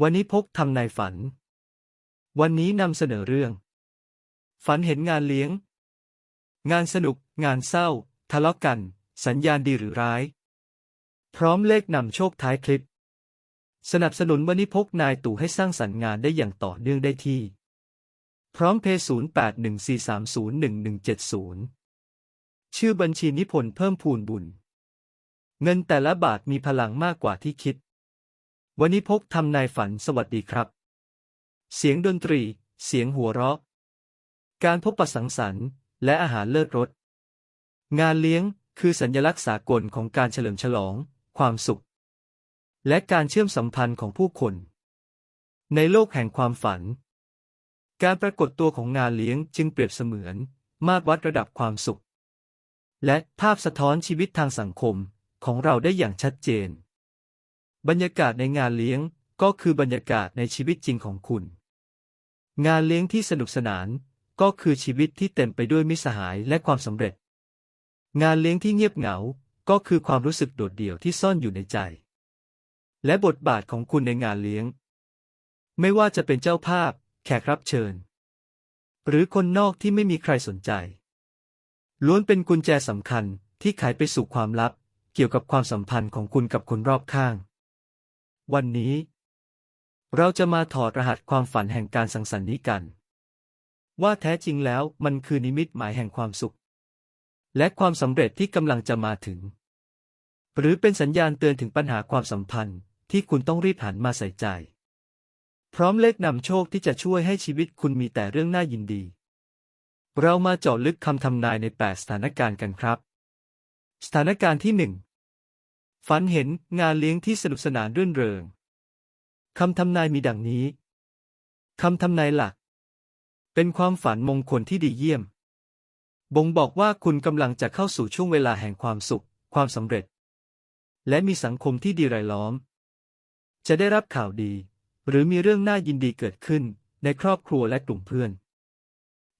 วันนี้พกทำนายฝัน วันนี้นำเสนอเรื่อง ฝันเห็นงานเลี้ยง งานสนุก งานเศร้า ทะเลาะกัน สัญญาณดีหรือร้าย พร้อมเลขนำโชคท้ายคลิป สนับสนุนวันนี้พกนายตู่ให้สร้างสรรค์งานได้อย่างต่อเนื่องได้ที่ พร้อมเพย์0814301170 ชื่อบัญชีนิพนธ์เพิ่มพูนบุญ เงินแต่ละบาทมีพลังมากกว่าที่คิด วันนี้พกทำนายฝันสวัสดีครับ เสียงดนตรี เสียงหัวเราะ การพบปะสังสรรค์และอาหารเลิศรส งานเลี้ยงคือสัญลักษณ์สากลของการเฉลิมฉลอง ความสุข และการเชื่อมสัมพันธ์ของผู้คน ในโลกแห่งความฝัน การปรากฏตัวของงานเลี้ยงจึงเปรียบเสมือน มาตรวัดระดับความสุข และภาพสะท้อนชีวิตทางสังคมของเราได้อย่างชัดเจน บรรยากาศในงานเลี้ยงก็คือบรรยากาศในชีวิตจริงของคุณ งานเลี้ยงที่สนุกสนานก็คือชีวิตที่เต็มไปด้วยมิสหายและความสำเร็จ งานเลี้ยงที่เงียบเหงา ก็คือความรู้สึกโดดเดี่ยวที่ซ่อนอยู่ในใจ และบทบาทของคุณในงานเลี้ยง ไม่ว่าจะเป็นเจ้าภาพ แขกรับเชิญ หรือคนนอกที่ไม่มีใครสนใจ ล้วนเป็นกุญแจสำคัญที่ไขไปสู่ความลับ เกี่ยวกับความสัมพันธ์ของคุณกับคนรอบข้าง วันนี้ เราจะมาถอดรหัสความฝันแห่งการสังสรรค์นี้กัน ว่าแท้จริงแล้วมันคือนิมิตหมายแห่งความสุข และความสำเร็จที่กำลังจะมาถึง หรือเป็นสัญญาณเตือนถึงปัญหาความสัมพันธ์ที่คุณต้องรีบหันมาใส่ใจ พร้อมเลขนำโชคที่จะช่วยให้ชีวิตคุณมีแต่เรื่องน่ายินดี เรามาเจาะลึกคำทำนายใน 8 สถานการณ์กันครับ สถานการณ์ที่หนึ่ง ฝันเห็นงานเลี้ยงที่สนุกสนานรื่นเริง คำทำนายมีดังนี้ คำทำนายหลัก เป็นความฝันมงคลที่ดีเยี่ยม บ่งบอกว่าคุณกำลังจะเข้าสู่ช่วงเวลาแห่งความสุข ความสำเร็จ และมีสังคมที่ดีรายล้อม จะได้รับข่าวดี หรือมีเรื่องน่ายินดีเกิดขึ้น ในครอบครัวและกลุ่มเพื่อน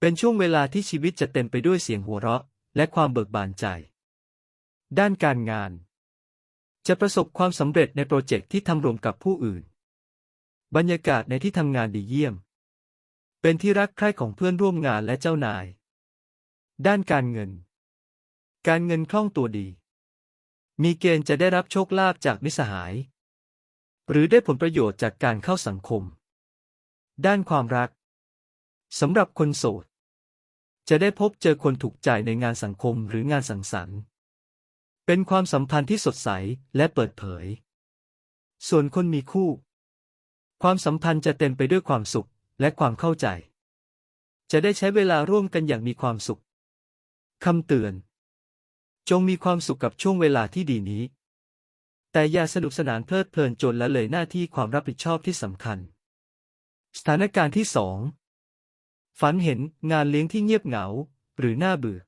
เป็นช่วงเวลาที่ชีวิตจะเต็มไปด้วยเสียงหัวเราะ และความเบิกบานใจ ด้านการงาน จะประสบความสำเร็จในโปรเจกต์ที่ทำรวมกับผู้อื่น บรรยากาศในที่ทำงานดีเยี่ยม เป็นที่รักใคร่ของเพื่อนร่วมงานและเจ้านาย ด้านการเงิน การเงินคล่องตัวดี มีเกณฑ์จะได้รับโชคลาภจากมิสหาย หรือได้ผลประโยชน์จากการเข้าสังคม ด้านความรักสำหรับคนโสด จะได้พบเจอคนถูกใจในงานสังคมหรืองานสังสรรค์ เป็นความสัมพันธ์ที่สดใสและเปิดเผย ส่วนคนมีคู่ ความสัมพันธ์จะเต็มไปด้วยความสุขและความเข้าใจ จะได้ใช้เวลาร่วมกันอย่างมีความสุขคำเตือน จงมีความสุขกับช่วงเวลาที่ดีนี้ แต่อย่าสนุกสนานเพลิดเพลินจนละเลยหน้าที่ความรับผิดชอบที่สำคัญ สถานการณ์ที่สองฝันเห็นงานเลี้ยงที่เงียบเหงา หรือน่าเบื่อ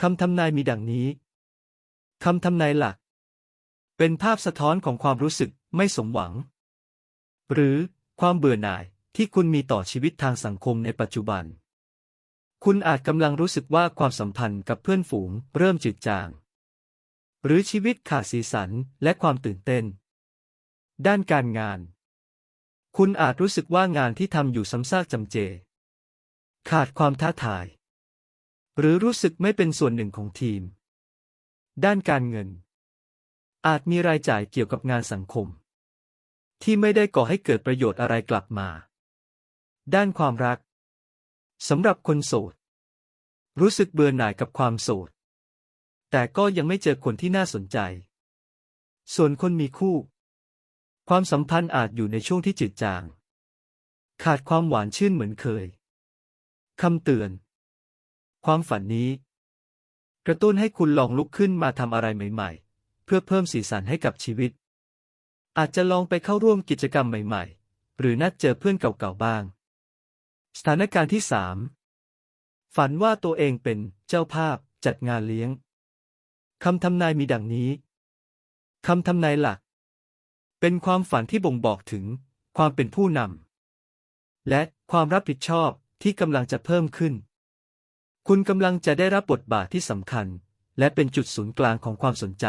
คำทำนายมีดังนี้ คำทำนายหลัก เป็นภาพสะท้อนของความรู้สึกไม่สมหวัง หรือความเบื่อหน่ายที่คุณมีต่อชีวิตทางสังคมในปัจจุบัน คุณอาจกำลังรู้สึกว่าความสัมพันธ์กับเพื่อนฝูงเริ่มจืดจาง หรือชีวิตขาดสีสันและความตื่นเต้น ด้านการงาน คุณอาจรู้สึกว่างานที่ทำอยู่ซ้ำซากจำเจ ขาดความท้าทาย หรือรู้สึกไม่เป็นส่วนหนึ่งของทีม ด้านการเงิน อาจมีรายจ่ายเกี่ยวกับงานสังคม ที่ไม่ได้ก่อให้เกิดประโยชน์อะไรกลับมา ด้านความรักสำหรับคนโสด รู้สึกเบื่อหน่ายกับความโสด แต่ก็ยังไม่เจอคนที่น่าสนใจ ส่วนคนมีคู่ ความสัมพันธ์อาจอยู่ในช่วงที่จืดจาง ขาดความหวานชื่นเหมือนเคยคำเตือน ความฝันนี้ กระตุ้นให้คุณลองลุกขึ้นมาทำอะไรใหม่ๆ เพื่อเพิ่มสีสันให้กับชีวิต อาจจะลองไปเข้าร่วมกิจกรรมใหม่ๆ หรือนัดเจอเพื่อนเก่าๆบ้าง สถานการณ์ที่สามฝันว่าตัวเองเป็นเจ้าภาพจัดงานเลี้ยงคำทำนายมีดังนี้คำทำนายหลัก เป็นความฝันที่บ่งบอกถึงความเป็นผู้นำและความรับผิดชอบที่กำลังจะเพิ่มขึ้น คุณกำลังจะได้รับบทบาทที่สำคัญ และเป็นจุดศูนย์กลางของความสนใจ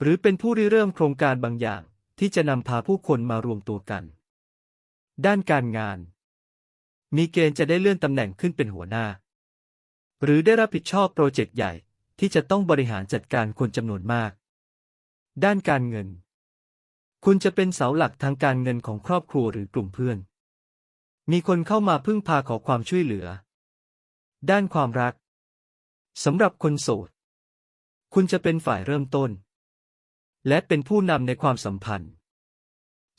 หรือเป็นผู้ริเริ่มโครงการบางอย่างที่จะนำพาผู้คนมารวมตัวกัน ด้านการงาน มีเกณฑ์จะได้เลื่อนตำแหน่งขึ้นเป็นหัวหน้า หรือได้รับผิดชอบโปรเจกต์ใหญ่ที่จะต้องบริหารจัดการคนจำนวนมาก ด้านการเงิน คุณจะเป็นเสาหลักทางการเงินของครอบครัวหรือกลุ่มเพื่อน มีคนเข้ามาพึ่งพาขอความช่วยเหลือ ด้านความรักสำหรับคนโสด คุณจะเป็นฝ่ายเริ่มต้น และเป็นผู้นำในความสัมพันธ์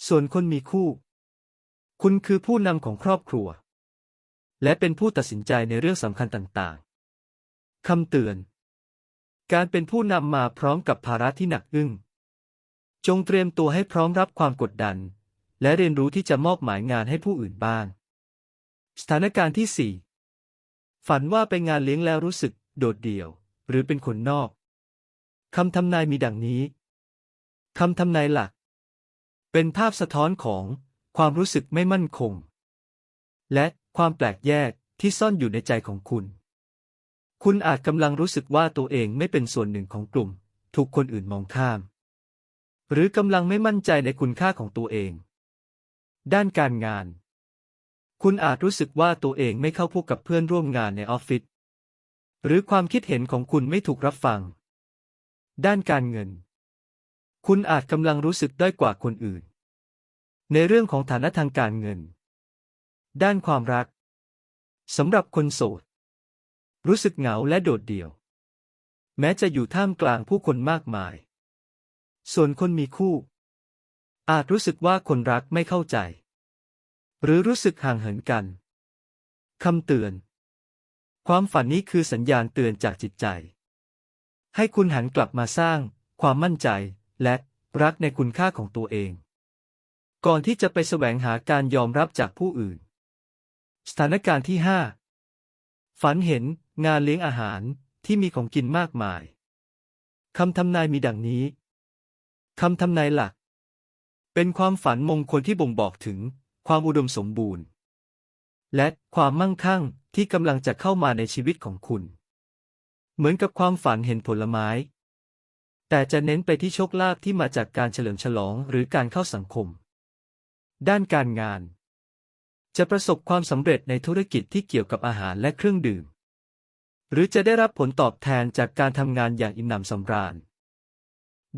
ส่วนคนมีคู่ คุณคือผู้นำของครอบครัว และเป็นผู้ตัดสินใจในเรื่องสำคัญต่างๆคำเตือน การเป็นผู้นำมาพร้อมกับภาระที่หนักอึ้ง จงเตรียมตัวให้พร้อมรับความกดดัน และเรียนรู้ที่จะมอบหมายงานให้ผู้อื่นบ้าง สถานการณ์ที่สี่ ฝันว่าไปงานเลี้ยงแล้วรู้สึก โดดเดี่ยว หรือเป็นคนนอก คำทำนายมีดังนี้ คำทำนายหลัก เป็นภาพสะท้อนของความรู้สึกไม่มั่นคง และความแปลกแยกที่ซ่อนอยู่ในใจของคุณ คุณอาจกำลังรู้สึกว่าตัวเองไม่เป็นส่วนหนึ่งของกลุ่ม ถูกคนอื่นมองข้าม หรือกำลังไม่มั่นใจในคุณค่าของตัวเอง ด้านการงาน คุณอาจรู้สึกว่าตัวเองไม่เข้าพวกกับเพื่อนร่วมงานในออฟฟิศ หรือความคิดเห็นของคุณไม่ถูกรับฟัง ด้านการเงิน คุณอาจกำลังรู้สึกด้อยกว่าคนอื่น ในเรื่องของฐานะทางการเงิน ด้านความรักสำหรับคนโสด รู้สึกเหงาและโดดเดี่ยว แม้จะอยู่ท่ามกลางผู้คนมากมาย ส่วนคนมีคู่ อาจรู้สึกว่าคนรักไม่เข้าใจ หรือรู้สึกห่างเหินกัน คำเตือน ความฝันนี้คือสัญญาณเตือนจากจิตใจ ให้คุณหันกลับมาสร้าง ความมั่นใจ และรักในคุณค่าของตัวเอง ก่อนที่จะไปแสวงหาการยอมรับจากผู้อื่น สถานการณ์ที่ห้าฝันเห็นงานเลี้ยงอาหารที่มีของกินมากมาย คำทำนายมีดังนี้ คำทำนายหลัก เป็นความฝันมงคลที่บ่งบอกถึง ความอุดมสมบูรณ์ และความมั่งคั่งที่กำลังจะเข้ามาในชีวิตของคุณ เหมือนกับความฝันเห็นผลไม้ แต่จะเน้นไปที่โชคลาภที่มาจากการเฉลิมฉลองหรือการเข้าสังคม ด้านการงาน จะประสบความสำเร็จในธุรกิจที่เกี่ยวกับอาหารและเครื่องดื่ม หรือจะได้รับผลตอบแทนจากการทำงานอย่างอิ่มหนำสำราญ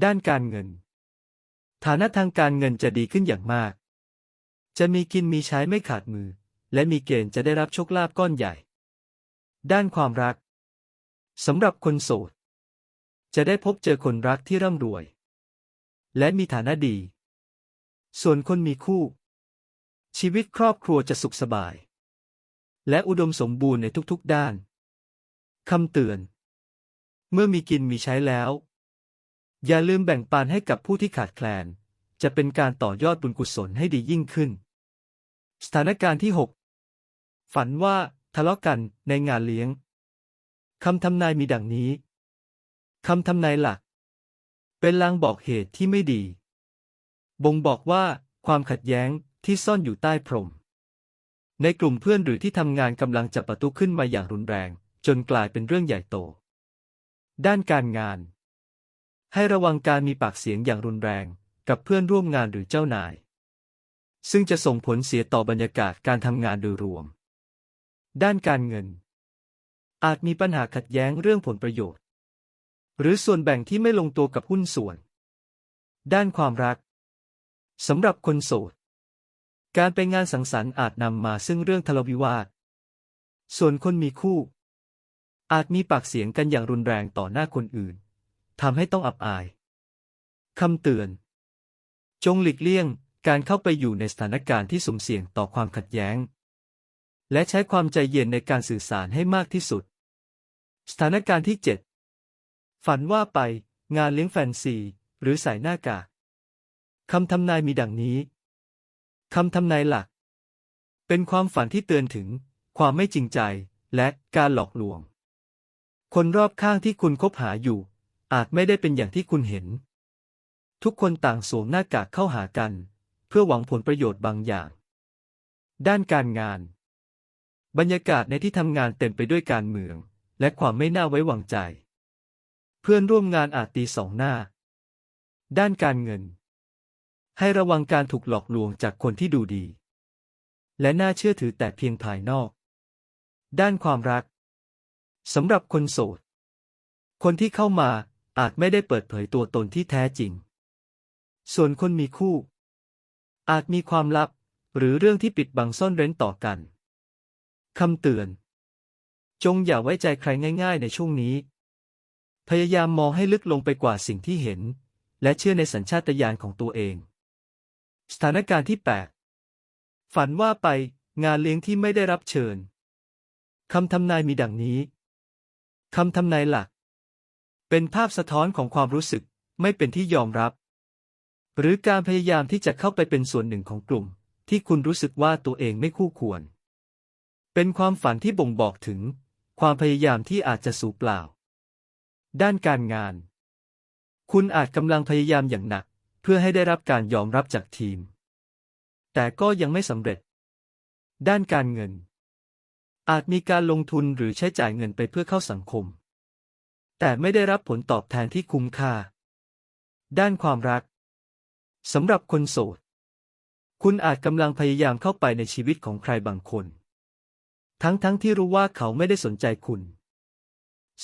ด้านการเงิน ฐานะทางการเงินจะดีขึ้นอย่างมาก จะมีกินมีใช้ไม่ขาดมือ และมีเกณฑ์จะได้รับโชคลาภก้อนใหญ่ ด้านความรักสำหรับคนโสด จะได้พบเจอคนรักที่ร่ำรวย และมีฐานะดี ส่วนคนมีคู่ ชีวิตครอบครัวจะสุขสบาย และอุดมสมบูรณ์ในทุกๆด้านคำเตือน เมื่อมีกินมีใช้แล้ว อย่าลืมแบ่งปันให้กับผู้ที่ขาดแคลน จะเป็นการต่อยอดบุญกุศลให้ดียิ่งขึ้น สถานการณ์ที่ 6 ฝันว่าทะเลาะกันในงานเลี้ยง คำทำนายมีดังนี้ คำทำนายหลัก เป็นลางบอกเหตุที่ไม่ดี บ่งบอกว่าความขัดแย้งที่ซ่อนอยู่ใต้พรม ในกลุ่มเพื่อนหรือที่ทำงานกำลังจะประทุขึ้นมาอย่างรุนแรง จนกลายเป็นเรื่องใหญ่โต ด้านการงาน ให้ระวังการมีปากเสียงอย่างรุนแรงกับเพื่อนร่วมงานหรือเจ้านาย ซึ่งจะส่งผลเสียต่อบรรยากาศการทำงานโดยรวม ด้านการเงิน อาจมีปัญหาขัดแย้งเรื่องผลประโยชน์ หรือส่วนแบ่งที่ไม่ลงตัวกับหุ้นส่วน ด้านความรักสำหรับคนโสด การไปงานสังสรรค์อาจนำมาซึ่งเรื่องทะเลาะวิวาท ส่วนคนมีคู่ อาจมีปากเสียงกันอย่างรุนแรงต่อหน้าคนอื่นทำให้ต้องอับอายคำเตือน จงหลีกเลี่ยง การเข้าไปอยู่ในสถานการณ์ที่สุ่มเสี่ยงต่อความขัดแย้ง และใช้ความใจเย็นในการสื่อสารให้มากที่สุด สถานการณ์ที่ 7 ฝันว่าไป งานเลี้ยงแฟนซี หรือใส่หน้ากากคำทำนายมีดังนี้คำทำนายหลัก เป็นความฝันที่เตือนถึง ความไม่จริงใจและการหลอกลวง คนรอบข้างที่คุณคบหาอยู่ อาจไม่ได้เป็นอย่างที่คุณเห็น ทุกคนต่างสวมหน้ากากเข้าหากัน พื่อหวังผลประโยชน์บางอย่าง ด้านการงาน บรรยากาศในที่ทำงานเต็มไปด้วยการเมือง และความไม่น่าไว้วางใจ เพื่อนร่วมงานอาจตีสองหน้า ด้านการเงิน ให้ระวังการถูกหลอกลวงจากคนที่ดูดี และน่าเชื่อถือแต่เพียงภายนอก ด้านความรักสำหรับคนโสด คนที่เข้ามาอาจไม่ได้เปิดเผยตัวตนที่แท้จริง ส่วนคนมีคู่ อาจมีความลับ หรือเรื่องที่ปิดบังซ่อนเร้นต่อกัน คำเตือน จงอย่าไว้ใจใครง่ายๆในช่วงนี้ พยายามมองให้ลึกลงไปกว่าสิ่งที่เห็น และเชื่อในสัญชาตญาณของตัวเอง สถานการณ์ที่ 8 ฝันว่าไปงานเลี้ยงที่ไม่ได้รับเชิญ คำทำนายมีดังนี้ คำทำนายหลัก เป็นภาพสะท้อนของความรู้สึกไม่เป็นที่ยอมรับ หรือการพยายามที่จะเข้าไปเป็นส่วนหนึ่งของกลุ่ม ที่คุณรู้สึกว่าตัวเองไม่คู่ควร เป็นความฝันที่บ่งบอกถึง ความพยายามที่อาจจะสูญเปล่า ด้านการงาน คุณอาจกำลังพยายามอย่างหนัก เพื่อให้ได้รับการยอมรับจากทีม แต่ก็ยังไม่สำเร็จ ด้านการเงิน อาจมีการลงทุนหรือใช้จ่ายเงินไปเพื่อเข้าสังคม แต่ไม่ได้รับผลตอบแทนที่คุ้มค่า ด้านความรัก สำหรับคนโสด คุณอาจกำลังพยายามเข้าไปในชีวิตของใครบางคน ทั้งๆทที่รู้ว่าเขาไม่ได้สนใจคุณ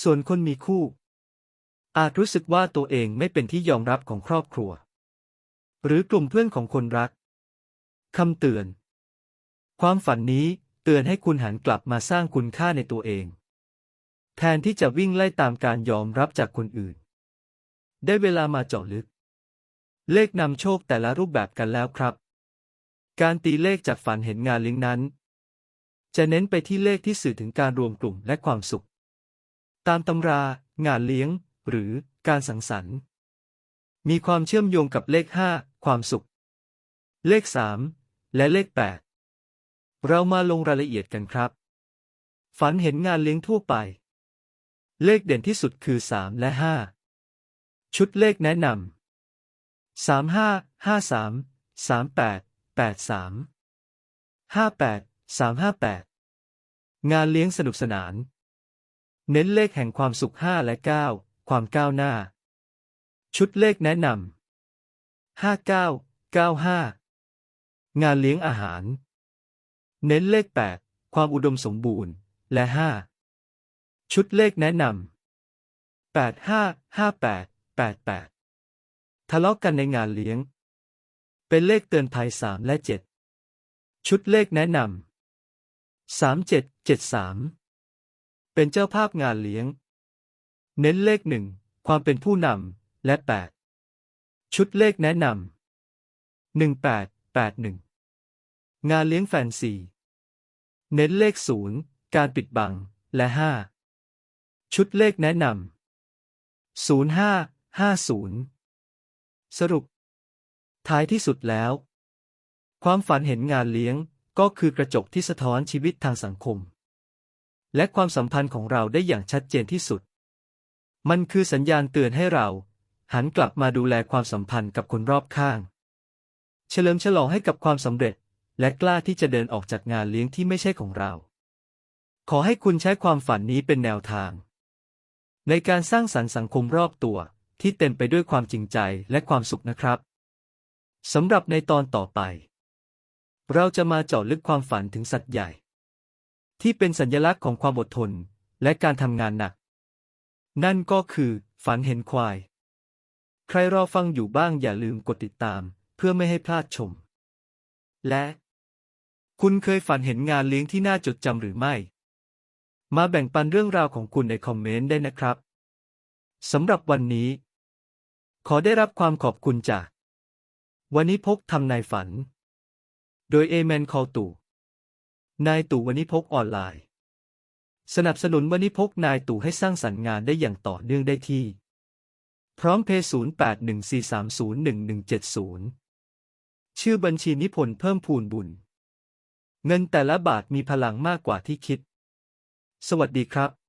ส่วนคนมีคู่ อาจรู้สึกว่าตัวเองไม่เป็นที่ยอมรับของครอบครัว หรือกลุ่มเพื่อนของคนรักคำเตือน ความฝันนี้เตือนให้คุณหันกลับมาสร้างคุณค่าในตัวเอง แทนที่จะวิ่งไล่ตามการยอมรับจากคนอื่น ได้เวลามาเจาะลึก เลขนำโชคแต่ละรูปแบบกันแล้วครับ การตีเลขจากฝันเห็นงานเลี้ยงนั้น จะเน้นไปที่เลขที่สื่อถึงการรวมกลุ่มและความสุข ตามตำรา งานเลี้ยง หรือการสังสรรค์ มีความเชื่อมโยงกับเลขห้าความสุข เลขสามและเลขแปดเรามาลงรายละเอียดกันครับ ฝันเห็นงานเลี้ยงทั่วไป เลขเด่นที่สุดคือสามและห้าชุดเลขแนะนำ สามห้าห้าสามสามแปดแปดสามห้าแปดสามห้าแปดงานเลี้ยงสนุกสนาน เน้นเลขแห่งความสุขห้าและเก้าความก้าวหน้า ชุดเลขแนะนำห้าเก้าเก้าห้างานเลี้ยงอาหาร เน้นเลขแปดความอุดมสมบูรณ์และห้าชุดเลขแนะนำแปดห้าห้าแปดแปดแปด ทะเลาะกกันในงานเลี้ยง เป็นเลขเตือนภัยสามและเจ็ดชุดเลขแนะนำสามเจ็ดเจ็ดสามเป็นเจ้าภาพงานเลี้ยง เน้นเลขหนึ่งความเป็นผู้นำและแปดชุดเลขแนะนำหนึ่งแปดแปดหนึ่งงานเลี้ยงแฟนซีเน้นเลขศูนย์การปิดบังและห้าชุดเลขแนะนำศูนย์ห้าห้าศูนย์ สรุป ท้ายที่สุดแล้ว ความฝันเห็นงานเลี้ยงก็คือกระจกที่สะท้อนชีวิตทางสังคม และความสัมพันธ์ของเราได้อย่างชัดเจนที่สุด มันคือสัญญาณเตือนให้เรา หันกลับมาดูแลความสัมพันธ์กับคนรอบข้าง เฉลิมฉลองให้กับความสำเร็จ และกล้าที่จะเดินออกจากงานเลี้ยงที่ไม่ใช่ของเรา ขอให้คุณใช้ความฝันนี้เป็นแนวทาง ในการสร้างสรรค์สังคมรอบตัว ที่เต็มไปด้วยความจริงใจและความสุขนะครับสำหรับในตอนต่อไป เราจะมาเจาะลึกความฝันถึงสัตว์ใหญ่ ที่เป็นสัญลักษณ์ของความอดทนและการทำงานหนัก นั่นก็คือ ฝันเห็นควาย ใครรอฟังอยู่บ้างอย่าลืมกดติดตาม เพื่อไม่ให้พลาดชม และ คุณเคยฝันเห็นงานเลี้ยงที่น่าจดจำหรือไม่ มาแบ่งปันเรื่องราวของคุณในคอมเมนต์ได้นะครับสำหรับวันนี้ ขอได้รับความขอบคุณจากวันนี้พกทำนายฝัน โดยเอเมนคอตู่นายตู่วันนี้พกออนไลน์ สนับสนุนวันนี้พกนายตู่ให้สร้างสรรค์งานได้อย่างต่อเนื่องได้ที่ พร้อมเพย์0814301170 ชื่อบัญชีนิพนธ์เพิ่มพูนบุญ เงินแต่ละบาทมีพลังมากกว่าที่คิด สวัสดีครับ